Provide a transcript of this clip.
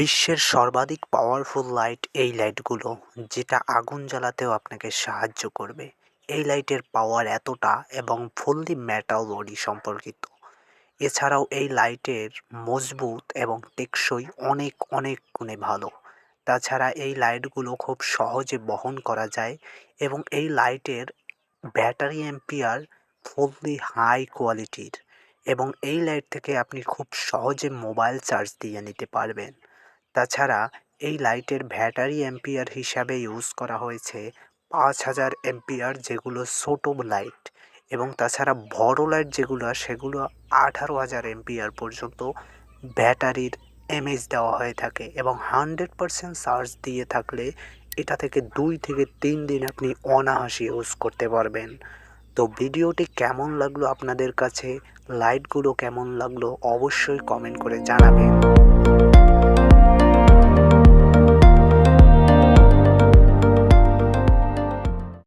বিশ্বের সর্বাধিক powerful light এই লাইটগুলো যেটা আগুন জ্বালাতেও আপনাকে সাহায্য করবে। এই লাইটের পাওয়ার এতটা এবং ফুললি মেটাল বডি সম্পর্কিত। এছাড়াও এই লাইটের মজবুত এবং টেকসই অনেক অনেক গুণে ভালো। তাছাড়া এই লাইটগুলো খুব সহজে বহন করা যায় এবং এই লাইটের ব্যাটারি অ্যাম্পিয়ার ফুললি হাই কোয়ালিটির এবং এই লাইট থেকে আপনি খুব সহজে মোবাইল চার্জ দিয়ে নিতে পারবেন। তাছাড়া এই লাইটের ব্যাটারি অ্যাম্পিয়ার হিসাবে ইউজ করা হয়েছে পাঁচ হাজার অ্যাম্পিয়ার যেগুলো ছোটো লাইট এবং তাছাড়া বড় লাইট যেগুলো, সেগুলো আঠারো হাজার অ্যাম্পিয়ার পর্যন্ত ব্যাটারির এমএইচ দেওয়া হয়ে থাকে এবং হান্ড্রেড পারসেন্ট চার্জ দিয়ে থাকলে এটা থেকে দুই থেকে তিন দিন আপনি অনায়াসে ইউজ করতে পারবেন। তো ভিডিওটি কেমন লাগল আপনাদের কাছে? লাইটগুলো কেমন লাগল? অবশ্যই কমেন্ট করে জানাবেন।